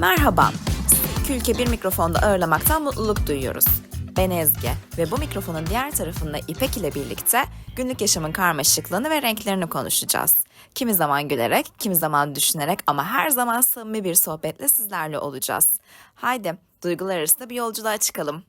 Merhaba. Sizi ülke bir mikrofonda ağırlamaktan mutluluk duyuyoruz. Ben Ezgi ve bu mikrofonun diğer tarafında İpek ile birlikte günlük yaşamın karmaşıklığını ve renklerini konuşacağız. Kimi zaman gülerek, kimi zaman düşünerek ama her zaman samimi bir sohbetle sizlerle olacağız. Haydi duygular arasında bir yolculuğa çıkalım.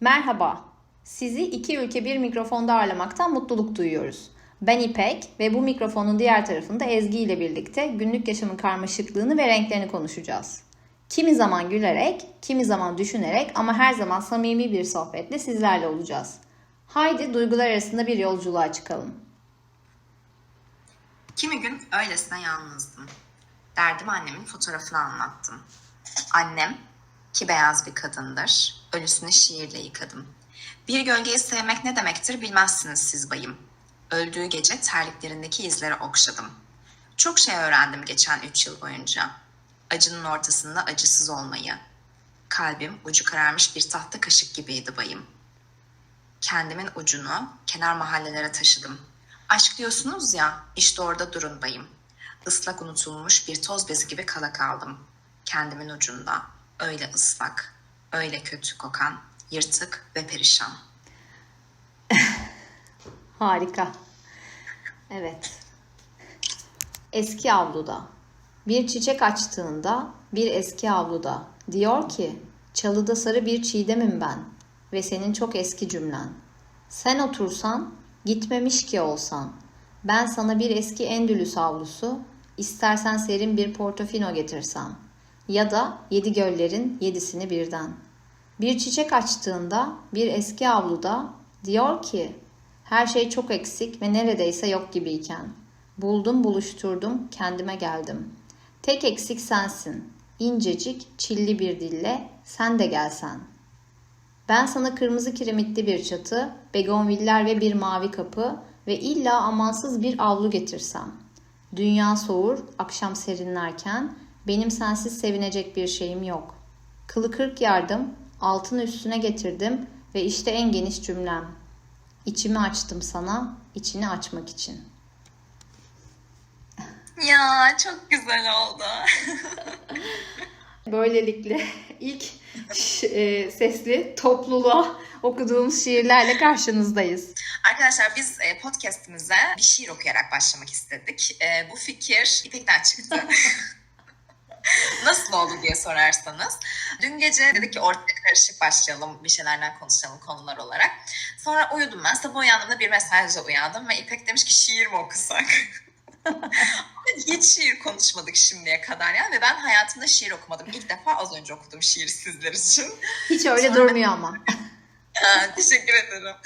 Merhaba. Sizi iki ülke bir mikrofonda ağırlamaktan mutluluk duyuyoruz. Ben İpek ve bu mikrofonun diğer tarafında Ezgi ile birlikte günlük yaşamın karmaşıklığını ve renklerini konuşacağız. Kimi zaman gülerek, kimi zaman düşünerek ama her zaman samimi bir sohbetle sizlerle olacağız. Haydi duygular arasında bir yolculuğa çıkalım. Kimi gün öylesine yalnızdım. Derdimi annemin fotoğrafını anlattım. Annem ki beyaz bir kadındır. Ölüsünü şiirle yıkadım. Bir gölgeyi sevmek ne demektir bilmezsiniz siz bayım. Öldüğü gece terliklerindeki izleri okşadım. Çok şey öğrendim geçen üç yıl boyunca. Acının ortasında acısız olmayı. Kalbim ucu kararmış bir tahta kaşık gibiydi bayım. Kendimin ucunu kenar mahallelere taşıdım. Aşk diyorsunuz ya, işte orada durun bayım. Islak unutulmuş bir toz bezi gibi kala kaldım. Kendimin ucunda, öyle ıslak, öyle kötü kokan, yırtık ve perişan. Harika. Evet. Eski avluda. Bir çiçek açtığında bir eski avluda. Diyor ki çalıda sarı bir çiğdemim ben ve senin çok eski cümlen. Sen otursan gitmemiş ki olsan. Ben sana bir eski endülüs avlusu istersen serin bir portofino getirsem. Ya da yedi göllerin yedisini birden. Bir çiçek açtığında bir eski avluda diyor ki her şey çok eksik ve neredeyse yok gibiyken. Buldum buluşturdum kendime geldim. Tek eksik sensin. İncecik çilli bir dille sen de gelsen. Ben sana kırmızı kiremitli bir çatı, begonviller ve bir mavi kapı ve illa amansız bir avlu getirsem. Dünya soğur, akşam serinlerken benim sensiz sevinecek bir şeyim yok. Kılı kırk yardım, altın üstüne getirdim ve işte en geniş cümlem. İçimi açtım sana, içini açmak için. Ya çok güzel oldu. Böylelikle ilk e, sesli topluluğa okuduğumuz şiirlerle karşınızdayız. Arkadaşlar biz e, podcastimize bir şiir okuyarak başlamak istedik. E, bu fikir İpek'ten çıktı. Nasıl oldu diye sorarsanız. Dün gece dedik ki ortaya karışık başlayalım bir şeylerden konuşalım konular olarak. Sonra uyudum ben. Sabah uyandığımda bir mesajla uyandım ve İpek demiş ki şiir mi okusak? Hiç şiir konuşmadık şimdiye kadar ya ve ben hayatımda şiir okumadım. İlk defa az önce okudum şiir sizler için. Hiç öyle Sonra- durmuyor ama. Ha, Teşekkür ederim.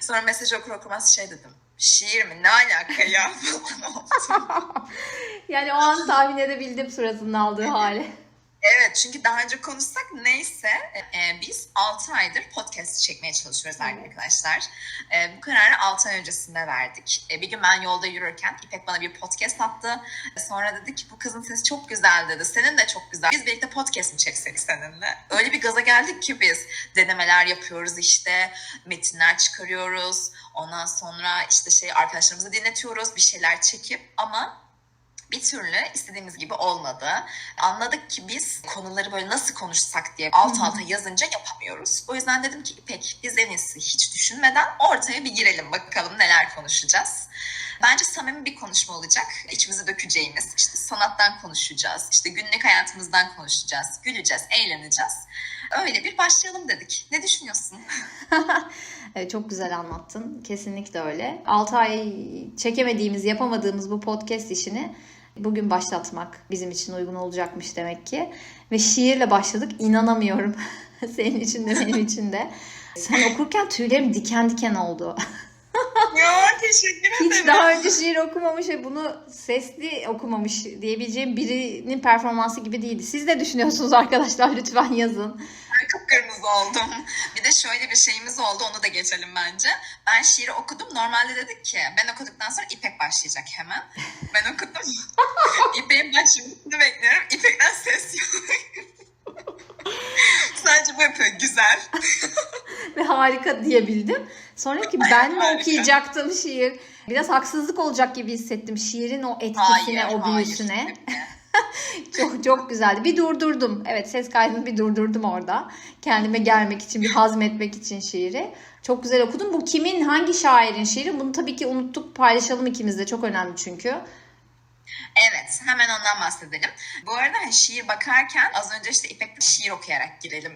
Sonra mesaj okur okumaz şey dedim. Şiir mi? Ne alaka ya? falan oldum. Yani o an tahmin edebildim suratının aldığı hali. Evet çünkü daha önce konuşsak neyse e, biz 6 aydır podcast çekmeye çalışıyoruz arkadaşlar. E, bu kararı 6 ay öncesinde verdik. E, bir gün ben yolda yürürken İpek bana bir podcast attı. Sonra dedi ki bu kızın sesi çok güzel dedi. Senin de çok güzel. Biz birlikte podcast mi çeksek seninle? Öyle bir gaza geldik ki biz. Denemeler yapıyoruz işte. Metinler çıkarıyoruz. Ondan sonra işte şey arkadaşlarımızı dinletiyoruz. Bir şeyler çekip ama bir türlü istediğimiz gibi olmadı. Anladık ki biz konuları böyle nasıl konuşsak diye alt alta yazınca yapamıyoruz. O yüzden dedim ki İpek biz en iyisi hiç düşünmeden ortaya bir girelim bakalım neler konuşacağız. Bence samimi bir konuşma olacak. İçimizi dökeceğimiz, işte sanattan konuşacağız, işte günlük hayatımızdan konuşacağız, güleceğiz, eğleneceğiz. Öyle bir başlayalım dedik. Ne düşünüyorsun? Evet, çok güzel anlattın. Kesinlikle öyle. 6 ay çekemediğimiz, yapamadığımız bu podcast işini bugün başlatmak bizim için uygun olacakmış demek ki. Ve şiirle başladık. İnanamıyorum. Senin için de benim için de. Sen okurken tüylerim diken diken oldu. ya teşekkür Hiç daha önce şiir okumamış ve bunu sesli okumamış diyebileceğim birinin performansı gibi değildi. Siz de düşünüyorsunuz arkadaşlar lütfen yazın. Ben kıpkırmızı oldum. Bir de şöyle bir şeyimiz oldu onu da geçelim bence. Ben şiiri okudum. Normalde dedik ki ben okuduktan sonra İpek başlayacak hemen. Ben okudum. İpek'in başlamasını bekliyorum. İpek'ten ses yok. Sadece bu yapıyor. Güzel. ve harika diyebildim. Sonra ki ben mi okuyacaktım şiir? Biraz haksızlık olacak gibi hissettim şiirin o etkisine, o büyüsüne. kesinlikle. çok çok güzeldi. Bir durdurdum. Evet ses kaydını bir durdurdum orada. Kendime gelmek için, bir hazmetmek için şiiri. Çok güzel okudum. Bu kimin, hangi şairin şiiri? Bunu tabii ki unuttuk. Paylaşalım ikimiz de. Çok önemli çünkü. Evet, hemen ondan bahsedelim. Bu arada hani şiir bakarken az önce işte İpek şiir okuyarak girelim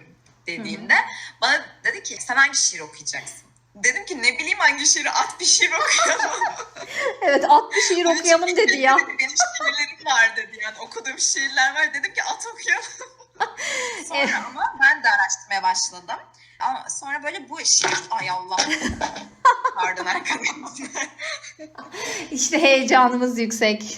dediğinde bana dedi ki sen hangi şiir okuyacaksın? Dedim ki ne bileyim hangi şiiri at bir şiir okuyalım. Evet at bir şiir okuyalım dedi ya. Benim şiirlerim var dedi yani okuduğum şiirler var dedim ki at okuyalım. Sonra Evet. ama ben de araştırmaya başladım. Ama sonra böyle bu şiir ay Allah. Pardon arkadaşlar. İşte heyecanımız yüksek.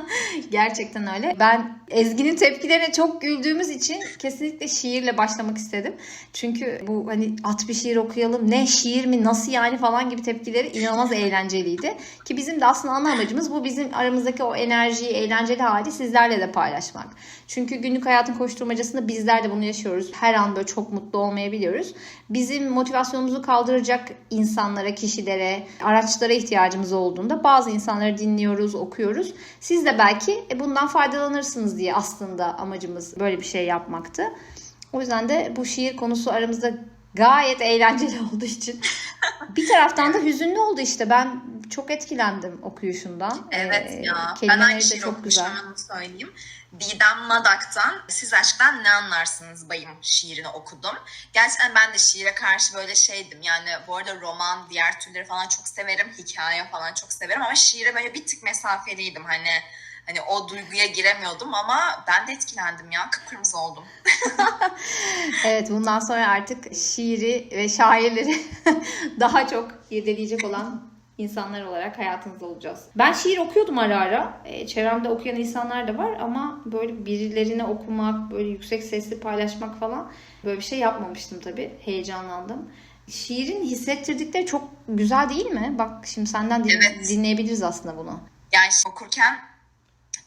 Gerçekten öyle. Ben Ezgi'nin tepkilerine çok güldüğümüz için kesinlikle şiirle başlamak istedim. Çünkü bu hani at bir şiir okuyalım ne şiir mi nasıl yani falan gibi tepkileri inanılmaz eğlenceliydi. Ki bizim de aslında ana amacımız bu bizim aramızdaki o enerjiyi, eğlenceli hali sizlerle de paylaşmak. Çünkü günlük hayatın koşturmacasında bizler de bunu yaşıyoruz. Her an böyle çok mutlu olmayabiliyoruz. Bizim motivasyonumuzu kaldıracak insanlara, kişilere, araçlara ihtiyacımız olduğunda bazı insanları dinliyoruz, okuyoruz. Siz de belki e, bundan faydalanırsınız diye aslında amacımız böyle bir şey yapmaktı. O yüzden de bu şiir konusu aramızda gayet eğlenceli olduğu için bir taraftan da hüzünlü oldu işte. Ben çok etkilendim okuyuşundan. Evet Ee, ya. Ben de şiir çok güzel. söyleyeyim. Didem Madak'tan Siz Aşktan Ne Anlarsınız Bayım şiirini okudum. Gerçekten ben de şiire karşı böyle şeydim. Yani bu arada roman, diğer türleri falan çok severim. Hikaye falan çok severim ama şiire böyle bir tık mesafeliydim. Hani hani o duyguya giremiyordum ama ben de etkilendim ya. Kıpkırmızı oldum. Evet bundan sonra artık şiiri ve şairleri daha çok irdeleyecek olan insanlar olarak hayatınızda olacağız. Ben şiir okuyordum ara ara. E, çevremde okuyan insanlar da var ama böyle birilerine okumak, böyle yüksek sesli paylaşmak falan böyle bir şey yapmamıştım tabii. Heyecanlandım. Şiirin hissettirdikleri çok güzel değil mi? Bak şimdi senden din- Evet. dinleyebiliriz aslında bunu. Yani okurken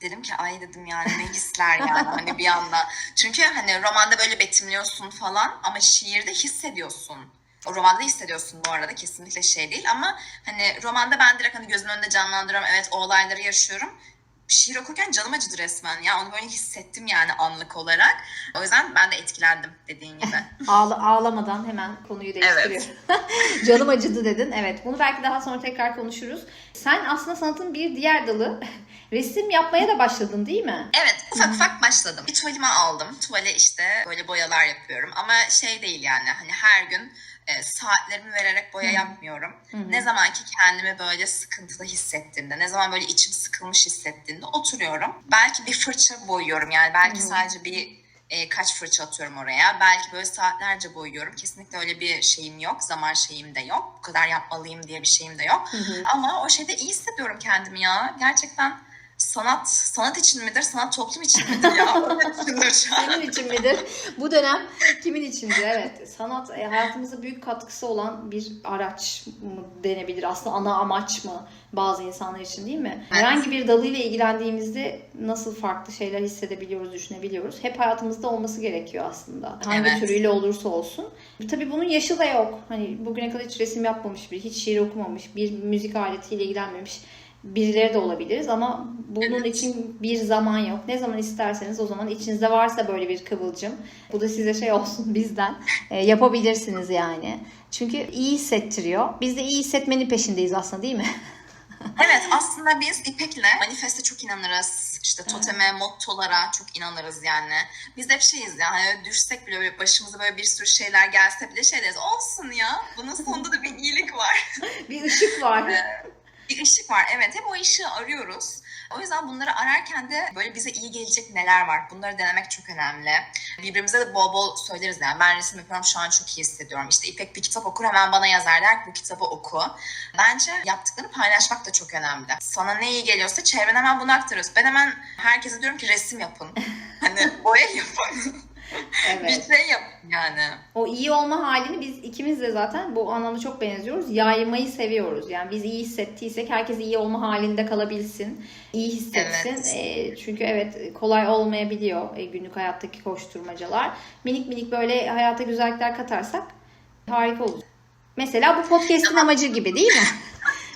dedim ki ay dedim yani ne hisler yani hani bir anda. Çünkü hani romanda böyle betimliyorsun falan ama şiirde hissediyorsun. O romanda hissediyorsun bu arada kesinlikle şey değil ama hani romanda ben direkt hani gözümün önünde canlandırıyorum. Evet o olayları yaşıyorum. Şiir okurken canım acıdı resmen ya onu böyle hissettim yani anlık olarak. O yüzden ben de etkilendim dediğin gibi. Ağla, ağlamadan hemen konuyu değiştiriyor. Canım acıdı dedin. Evet bunu belki daha sonra tekrar konuşuruz. Sen aslında sanatın bir diğer dalı resim yapmaya da başladın değil mi? Evet ufak ufak başladım. Bir tuvalime aldım. Tuvale işte böyle boyalar yapıyorum. Ama şey değil yani hani her gün e, saatlerimi vererek boya yapmıyorum. Ne zaman ki kendimi böyle sıkıntılı hissettiğimde, ne zaman böyle içim sıkılmış hissettiğimde oturuyorum. Belki bir fırça boyuyorum yani belki sadece bir e, kaç fırça atıyorum oraya. Belki böyle saatlerce boyuyorum. Kesinlikle öyle bir şeyim yok. Zaman şeyim de yok. Bu kadar yapmalıyım diye bir şeyim de yok. Ama o şeyde iyi hissediyorum kendimi ya. Gerçekten sanat sanat için midir, sanat toplum için midir ya? Senin için midir? Bu dönem kimin içindir? Evet. Sanat e, hayatımıza büyük katkısı olan bir araç mı denebilir? Aslında ana amaç mı bazı insanlar için değil mi? Herhangi bir dalıyla ilgilendiğimizde nasıl farklı şeyler hissedebiliyoruz, düşünebiliyoruz. Hep hayatımızda olması gerekiyor aslında. Hangi Evet. türüyle olursa olsun. Tabii bunun yaşı da yok. Hani bugüne kadar hiç resim yapmamış biri, hiç şiir okumamış, bir müzik aletiyle ilgilenmemiş birileri de olabiliriz ama bunun Evet. için bir zaman yok. Ne zaman isterseniz o zaman içinizde varsa böyle bir kıvılcım. Bu da size şey olsun bizden. E, yapabilirsiniz yani. Çünkü iyi hissettiriyor. Biz de iyi hissetmenin peşindeyiz aslında değil mi? Evet aslında biz İpek'le manifeste çok inanırız. İşte toteme, mottolara çok inanırız yani. Biz hep şeyiz ya hani düşsek bile böyle başımıza böyle bir sürü şeyler gelse bile şey deriz olsun ya bunun sonunda da bir iyilik var. bir ışık var. Bir ışık var evet hep o ışığı arıyoruz. O yüzden bunları ararken de böyle bize iyi gelecek neler var bunları denemek çok önemli. Birbirimize de bol bol söyleriz yani ben resim yapıyorum şu an çok iyi hissediyorum. İşte İpek bir kitap okur hemen bana yazar der bu kitabı oku. Bence yaptıklarını paylaşmak da çok önemli. Sana ne iyi geliyorsa çevrene hemen bunu aktarıyorsun. Ben hemen herkese diyorum ki resim yapın. Hani boya yapın. Evet. bir şey yapın yani. O iyi olma halini biz ikimiz de zaten bu anlamda çok benziyoruz. Yaymayı seviyoruz. Yani biz iyi hissettiysek herkes iyi olma halinde kalabilsin. iyi hissetsin. Evet. E, çünkü evet kolay olmayabiliyor e, günlük hayattaki koşturmacalar. Minik minik böyle hayata güzellikler katarsak harika olur. Mesela bu podcast'in amacı gibi değil mi?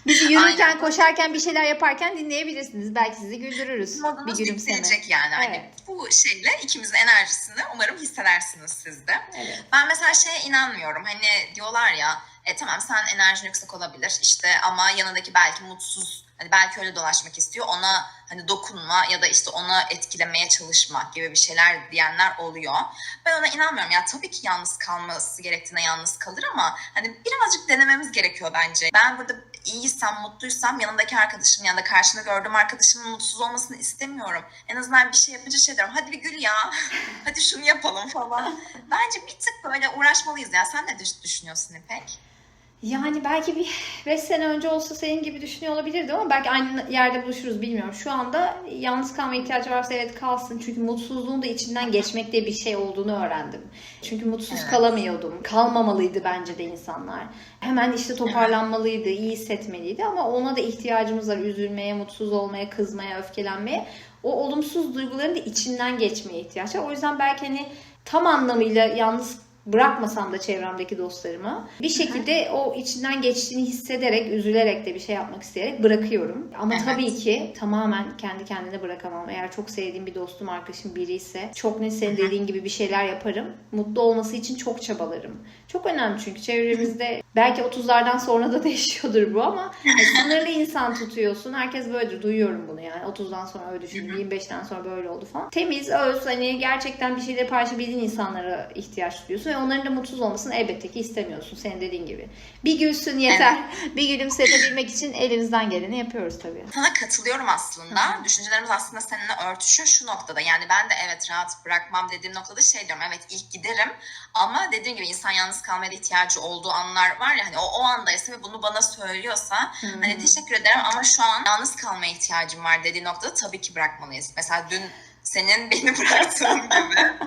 Bizi yürürken, Aynen. koşarken, bir şeyler yaparken dinleyebilirsiniz. Belki sizi güldürürüz. Bir Modunuz gülümseme. yükselecek yani. Hani Evet. bu şeyle ikimizin enerjisini umarım hissedersiniz siz de. Evet. Ben mesela şeye inanmıyorum. Hani diyorlar ya e, tamam sen enerjin yüksek olabilir işte ama yanındaki belki mutsuz hani belki öyle dolaşmak istiyor ona hani dokunma ya da işte ona etkilemeye çalışma gibi bir şeyler diyenler oluyor. Ben ona inanmıyorum. Ya tabii ki yalnız kalması gerektiğine yalnız kalır ama hani birazcık denememiz gerekiyor bence. Ben burada iyiysem, mutluysam yanımdaki arkadaşım ya da karşımda gördüğüm arkadaşımın mutsuz olmasını istemiyorum. En azından bir şey yapınca şey diyorum. Hadi bir gül ya. Hadi şunu yapalım falan. Bence bir tık böyle uğraşmalıyız ya. Sen ne düş- düşünüyorsun İpek? Yani belki bir 5 sene önce olsa senin gibi düşünüyor olabilirdim ama belki aynı yerde buluşuruz bilmiyorum. Şu anda yalnız kalma ihtiyacı varsa evet kalsın. Çünkü mutsuzluğun da içinden geçmek diye bir şey olduğunu öğrendim. Çünkü mutsuz Evet. kalamıyordum. Kalmamalıydı bence de insanlar. Hemen işte toparlanmalıydı, iyi hissetmeliydi ama ona da ihtiyacımız var. Üzülmeye, mutsuz olmaya, kızmaya, öfkelenmeye. O olumsuz duyguların da içinden geçmeye ihtiyaç var. O yüzden belki hani tam anlamıyla yalnız bırakmasam da çevremdeki dostlarımı bir şekilde o içinden geçtiğini hissederek, üzülerek de bir şey yapmak isteyerek bırakıyorum. Ama Evet. tabii ki tamamen kendi kendine bırakamam. Eğer çok sevdiğim bir dostum, arkadaşım biri ise çok net senin dediğin gibi bir şeyler yaparım. Mutlu olması için çok çabalarım. Çok önemli çünkü çevremizde belki 30'lardan sonra da değişiyordur bu ama e, sınırlı insan tutuyorsun. Herkes böyledir. Duyuyorum bunu yani. 30'dan sonra öyle düşündüm. 25'ten sonra böyle oldu falan. Temiz, öz, hani gerçekten bir şeyleri paylaşabildiğin insanlara ihtiyaç duyuyorsun ve onların da mutsuz olmasını elbette ki istemiyorsun. Senin dediğin gibi. Bir gülsün yeter. Bir gülümsetebilmek için elimizden geleni yapıyoruz tabii. Sana katılıyorum aslında. Düşüncelerimiz aslında seninle örtüşüyor şu noktada. Yani ben de evet rahat bırakmam dediğim noktada şey diyorum. Evet ilk giderim ama dediğim gibi insan yalnız kalmaya ihtiyacı olduğu anlar var ya hani o, o andaysa ve bunu bana söylüyorsa hani teşekkür ederim ama şu an yalnız kalmaya ihtiyacım var dediği noktada tabii ki bırakmalıyız. Mesela dün senin beni bıraktığın gibi.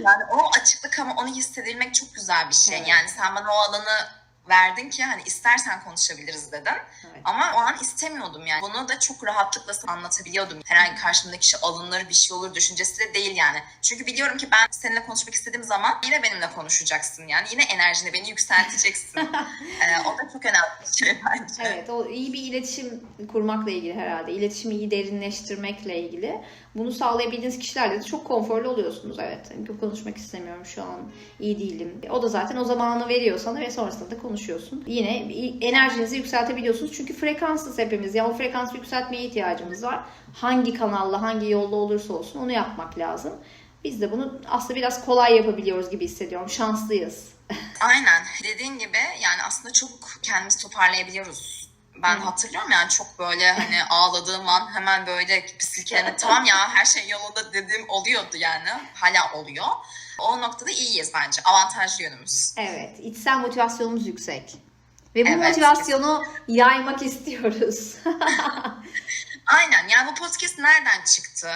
Yani o açıklık ama onu hissedilmek çok güzel bir şey. Evet. Yani sen bana o alanı verdin ki hani istersen konuşabiliriz dedin. Evet. Ama o an istemiyordum yani. Bunu da çok rahatlıkla anlatabiliyordum. Herhangi karşımdaki kişi alınır bir şey olur düşüncesi de değil yani. Çünkü biliyorum ki ben seninle konuşmak istediğim zaman yine benimle konuşacaksın yani. Yine enerjini beni yükselteceksin. ee, o da çok önemli bir şey bence. Evet, o iyi bir iletişim kurmakla ilgili herhalde. İletişimi iyi derinleştirmekle ilgili. Bunu sağlayabildiğiniz kişilerle de çok konforlu oluyorsunuz. Evet, çok konuşmak istemiyorum şu an, iyi değilim. O da zaten o zamanı veriyor sana ve sonrasında da konuşuyorsun. Yine enerjinizi yükseltebiliyorsunuz. Çünkü frekansız hepimiz. Ya o frekansı yükseltmeye ihtiyacımız var. Hangi kanalla, hangi yolda olursa olsun onu yapmak lazım. Biz de bunu aslında biraz kolay yapabiliyoruz gibi hissediyorum. Şanslıyız. Aynen. Dediğin gibi yani aslında çok kendimizi toparlayabiliyoruz. Ben hatırlıyorum yani çok böyle hani ağladığım an hemen böyle silkelenip tamam ya her şey yolunda dediğim oluyordu yani. Hala oluyor. O noktada iyiyiz bence. Avantajlı yönümüz. Evet, içsel motivasyonumuz yüksek. Ve bu Evet, motivasyonu yaymak istiyoruz. Aynen. Yani bu podcast nereden çıktı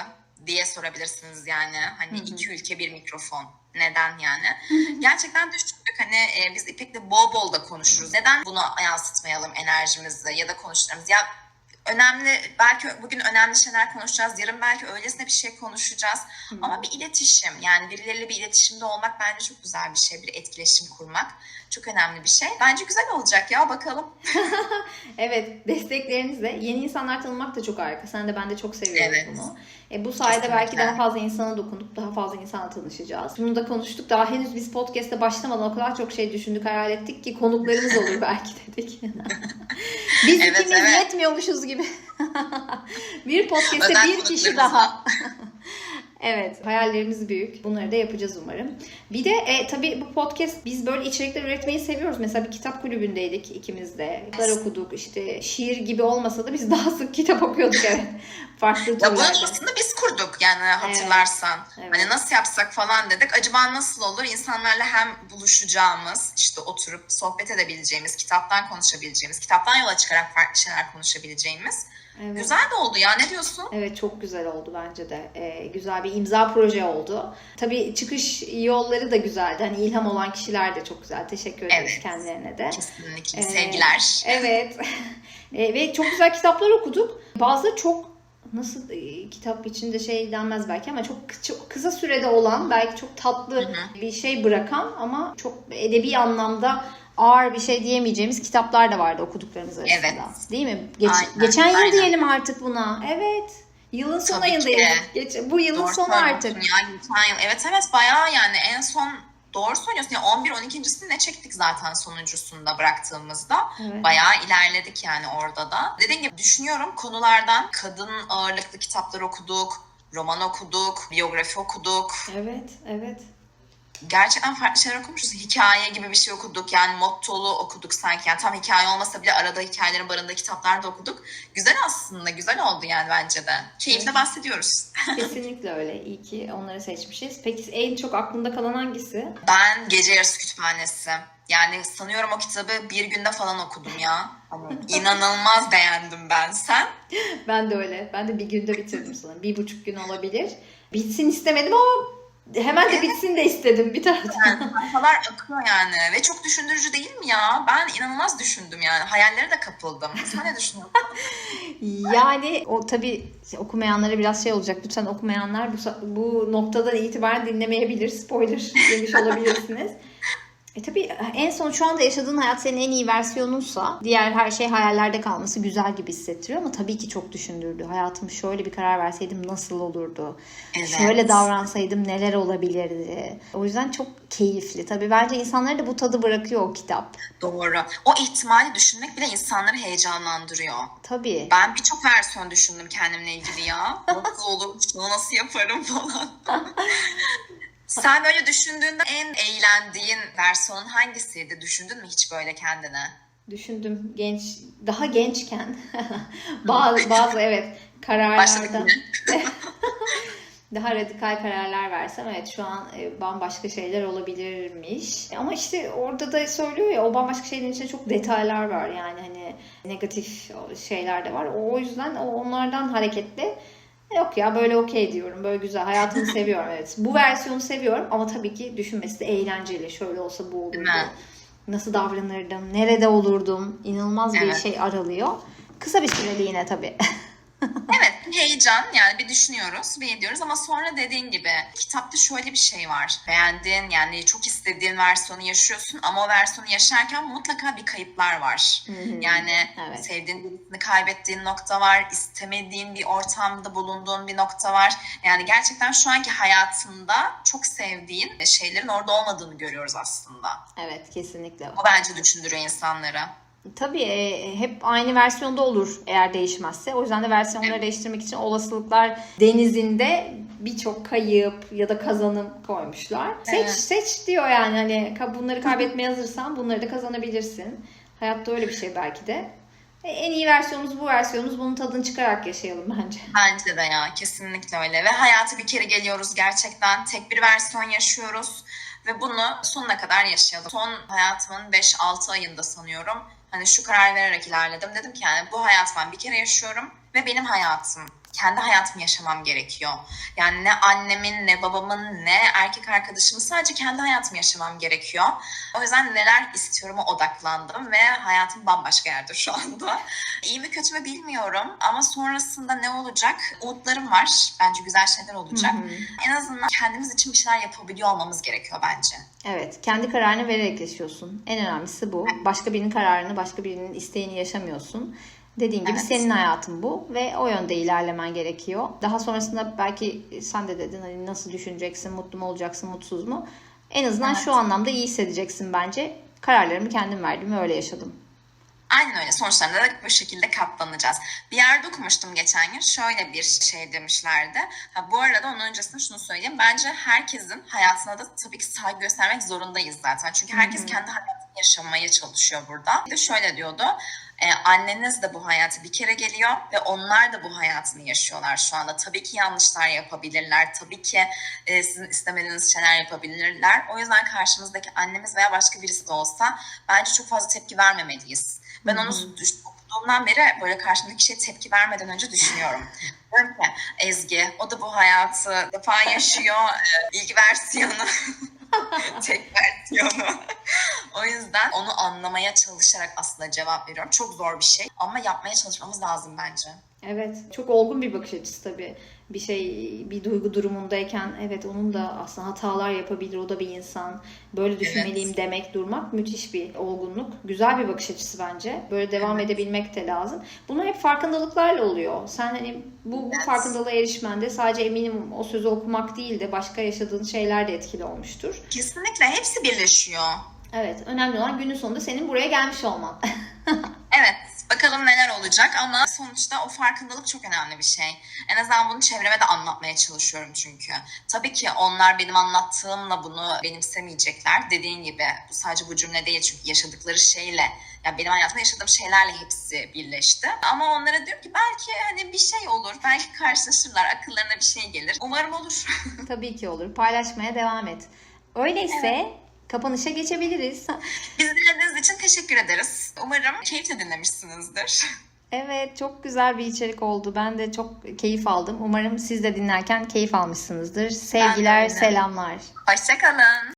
diye sorabilirsiniz yani. Hani iki ülke bir mikrofon. Neden yani? Gerçekten düşündük hani e, biz İpek'le bol bol da konuşuruz. Neden bunu yansıtmayalım enerjimizi ya da konuşlarımızı? Ya önemli belki bugün önemli şeyler konuşacağız. Yarın belki öylesine bir şey konuşacağız. Ama bir iletişim yani birileriyle bir iletişimde olmak bence çok güzel bir şey. Bir etkileşim kurmak çok önemli bir şey. Bence güzel olacak ya bakalım. evet, desteklerinizle yeni insanlar tanımak da çok harika. Sen de ben de çok seviyoruz Evet. bunu. E, bu sayede Kesinlikle. belki daha fazla insana dokunup daha fazla insana tanışacağız. Bunu da konuştuk. Daha henüz biz podcast'e başlamadan o kadar çok şey düşündük, hayal ettik ki konuklarımız olur belki dedik. biz Evet, ikimiz evet. yetmiyormuşuz gibi. bir podcast'te bir kişi daha. Evet, hayallerimiz büyük. Bunları da yapacağız umarım. Bir de e, tabii bu podcast biz böyle içerikler üretmeyi seviyoruz. Mesela bir kitap kulübündeydik ikimiz de. Kitaplar okuduk. İşte şiir gibi olmasa da biz daha sık kitap okuyorduk evet. Farklı Ya bunu türlerde. aslında biz kurduk yani hatırlarsan. Evet. Hani nasıl yapsak falan dedik. Acaba nasıl olur? İnsanlarla hem buluşacağımız, işte oturup sohbet edebileceğimiz, kitaptan konuşabileceğimiz, kitaptan yola çıkarak farklı şeyler konuşabileceğimiz. Evet. Güzel de oldu ya. Ne diyorsun? Evet çok güzel oldu bence de. Ee, güzel bir imza proje oldu. Tabii çıkış yolları da güzeldi. Hani ilham olan kişiler de çok güzel. Teşekkür ederiz Evet. kendilerine de. Kesinlikle. Ee, Sevgiler. Evet. E, ve çok güzel kitaplar okuduk. Bazı çok nasıl e, kitap içinde şey denmez belki ama çok, çok kısa sürede olan belki çok tatlı bir şey bırakan ama çok edebi anlamda ağır bir şey diyemeyeceğimiz kitaplar da vardı okuduklarımız arasında. Evet. Değil mi? Geç- Aynen, geçen yıl aynen. diyelim artık buna. Evet. Yılın son Tabii ayındayız. Geç, bu yılın Doğru sonu artık. Ya, geçen yıl. Evet evet bayağı yani en son doğru söylüyorsun. Ya 11 12.sini ne çektik zaten sonuncusunda bıraktığımızda. Evet. Bayağı ilerledik yani orada da. Dediğim gibi düşünüyorum konulardan kadın ağırlıklı kitaplar okuduk, roman okuduk, biyografi okuduk. Evet, evet. Gerçekten farklı şeyler okumuşuz. Hikaye gibi bir şey okuduk. Yani mottolu okuduk sanki. Yani tam hikaye olmasa bile arada hikayelerin barındığı kitaplar da okuduk. Güzel aslında. Güzel oldu yani bence de. Keyifle bahsediyoruz. Kesinlikle öyle. İyi ki onları seçmişiz. Peki en çok aklında kalan hangisi? Ben Gece Yarısı Kütüphanesi. Yani sanıyorum o kitabı bir günde falan okudum ya. İnanılmaz beğendim ben. Sen? Ben de öyle. Ben de bir günde bitirdim sanırım. Bir buçuk gün olabilir. Bitsin istemedim ama hemen de bitsin de istedim bir taraftan. Yani sayfalar akıyor yani. Ve çok düşündürücü değil mi ya? Ben inanılmaz düşündüm yani. Hayallere de kapıldım. Sen ne düşünüyorsun? Yani o tabii okumayanlara biraz şey olacak. Lütfen okumayanlar bu, bu noktadan itibaren dinlemeyebilir. Spoiler demiş olabilirsiniz. E tabii en son şu anda yaşadığın hayat senin en iyi versiyonunsa diğer her şey hayallerde kalması güzel gibi hissettiriyor ama tabii ki çok düşündürdü. Hayatım şöyle bir karar verseydim nasıl olurdu? Evet. Şöyle davransaydım neler olabilirdi? O yüzden çok keyifli. Tabii bence insanları da bu tadı bırakıyor o kitap. Doğru. O ihtimali düşünmek bile insanları heyecanlandırıyor. Tabii. Ben birçok versiyon düşündüm kendimle ilgili ya. Nasıl olur, şunu nasıl yaparım falan. Sen böyle düşündüğünde en eğlendiğin versiyonun hangisiydi? Düşündün mü hiç böyle kendine? Düşündüm genç daha gençken bazı bazı evet kararlarda daha radikal kararlar versem evet şu an e, bambaşka şeyler olabilirmiş. Ama işte orada da söylüyor ya o bambaşka şeylerin içinde çok detaylar var yani hani negatif şeyler de var. O yüzden onlardan hareketle yok ya böyle okey diyorum. Böyle güzel. Hayatımı seviyorum evet. Bu versiyonu seviyorum ama tabii ki düşünmesi de eğlenceli. Şöyle olsa bu olurdu. Nasıl davranırdım? Nerede olurdum? İnanılmaz bir Evet. şey aralıyor. Kısa bir süreliğine tabii. Evet, bir heyecan yani bir düşünüyoruz, bir ediyoruz ama sonra dediğin gibi kitapta şöyle bir şey var. Beğendiğin yani çok istediğin versiyonu yaşıyorsun ama o versiyonu yaşarken mutlaka bir kayıplar var. Yani Evet. sevdiğin birisini kaybettiğin nokta var, istemediğin bir ortamda bulunduğun bir nokta var. Yani gerçekten şu anki hayatında çok sevdiğin şeylerin orada olmadığını görüyoruz aslında. evet kesinlikle. O bence düşündürüyor insanları. Tabii e, hep aynı versiyonda olur eğer değişmezse. O yüzden de versiyonları değiştirmek için olasılıklar denizinde birçok kayıp ya da kazanım koymuşlar. Seç Evet. seç diyor yani hani bunları kaybetmeye hazırsan bunları da kazanabilirsin. Hayatta öyle bir şey belki de. E, En iyi versiyonumuz bu versiyonumuz. Bunun tadını çıkarak yaşayalım bence. Bence de ya kesinlikle öyle ve hayata bir kere geliyoruz gerçekten tek bir versiyon yaşıyoruz ve bunu sonuna kadar yaşayalım. Son hayatımın 5-6 ayında sanıyorum hani şu karar vererek ilerledim. Dedim ki yani bu hayatı ben bir kere yaşıyorum ve benim hayatım. Kendi hayatımı yaşamam gerekiyor. Yani ne annemin, ne babamın, ne erkek arkadaşımın sadece kendi hayatımı yaşamam gerekiyor. O yüzden neler istiyorum'a odaklandım ve hayatım bambaşka yerde şu anda. İyi mi kötü mü bilmiyorum ama sonrasında ne olacak? Umutlarım var. Bence güzel şeyler olacak. Hı hı. En azından kendimiz için bir şeyler yapabiliyor olmamız gerekiyor bence. Evet, kendi kararını vererek yaşıyorsun. En önemlisi bu. Başka birinin kararını, başka birinin isteğini yaşamıyorsun. Dediğin gibi Evet. senin hayatın bu ve o yönde ilerlemen gerekiyor. Daha sonrasında belki sen de dedin hani nasıl düşüneceksin, mutlu mu olacaksın, mutsuz mu? En azından Evet. şu anlamda iyi hissedeceksin bence. Kararlarımı kendim verdim ve öyle yaşadım. Aynen öyle. Sonuçlarında da bu şekilde katlanacağız. Bir yerde okumuştum geçen gün. Şöyle bir şey demişlerdi. Ha, bu arada onun öncesinde şunu söyleyeyim. Bence herkesin hayatına da tabii ki saygı göstermek zorundayız zaten. Çünkü herkes kendi hayatını yaşamaya çalışıyor burada. Bir de şöyle diyordu. e, anneniz de bu hayatı bir kere geliyor ve onlar da bu hayatını yaşıyorlar şu anda. Tabii ki yanlışlar yapabilirler. Tabii ki e, sizin istemediğiniz şeyler yapabilirler. O yüzden karşımızdaki annemiz veya başka birisi de olsa bence çok fazla tepki vermemeliyiz. Ben onu okuduğumdan beri böyle karşımdaki kişiye tepki vermeden önce düşünüyorum. Diyorum ki Ezgi o da bu hayatı defa yaşıyor. Ee, İlk versiyonu. Tek versiyonu. O yüzden onu anlamaya çalışarak aslında cevap veriyorum. Çok zor bir şey ama yapmaya çalışmamız lazım bence. Evet, çok olgun bir bakış açısı tabii. Bir şey, bir duygu durumundayken evet onun da aslında hatalar yapabilir. O da bir insan. Böyle düşünmeliyim demek, durmak müthiş bir olgunluk. Güzel bir bakış açısı bence. Böyle devam edebilmek de lazım. Bunlar hep farkındalıklarla oluyor. Sen hani bu, bu Evet. farkındalığa erişmende sadece eminim o sözü okumak değil de başka yaşadığın şeyler de etkili olmuştur. Kesinlikle hepsi birleşiyor. Evet, önemli olan günün sonunda senin buraya gelmiş olman. Evet, bakalım neler olacak ama sonuçta o farkındalık çok önemli bir şey. En azından bunu çevreme de anlatmaya çalışıyorum çünkü. Tabii ki onlar benim anlattığımla bunu benimsemeyecekler. Dediğin gibi bu sadece bu cümle değil çünkü yaşadıkları şeyle, ya benim hayatımda yaşadığım şeylerle hepsi birleşti. Ama onlara diyorum ki belki hani bir şey olur, belki karşılaşırlar, akıllarına bir şey gelir. Umarım olur. Tabii ki olur. Paylaşmaya devam et. Öyleyse kapanışa geçebiliriz. Bizi dinlediğiniz için teşekkür ederiz. Umarım keyifle dinlemişsinizdir. Evet, çok güzel bir içerik oldu. Ben de çok keyif aldım. Umarım siz de dinlerken keyif almışsınızdır. Sevgiler, selamlar. Hoşçakalın.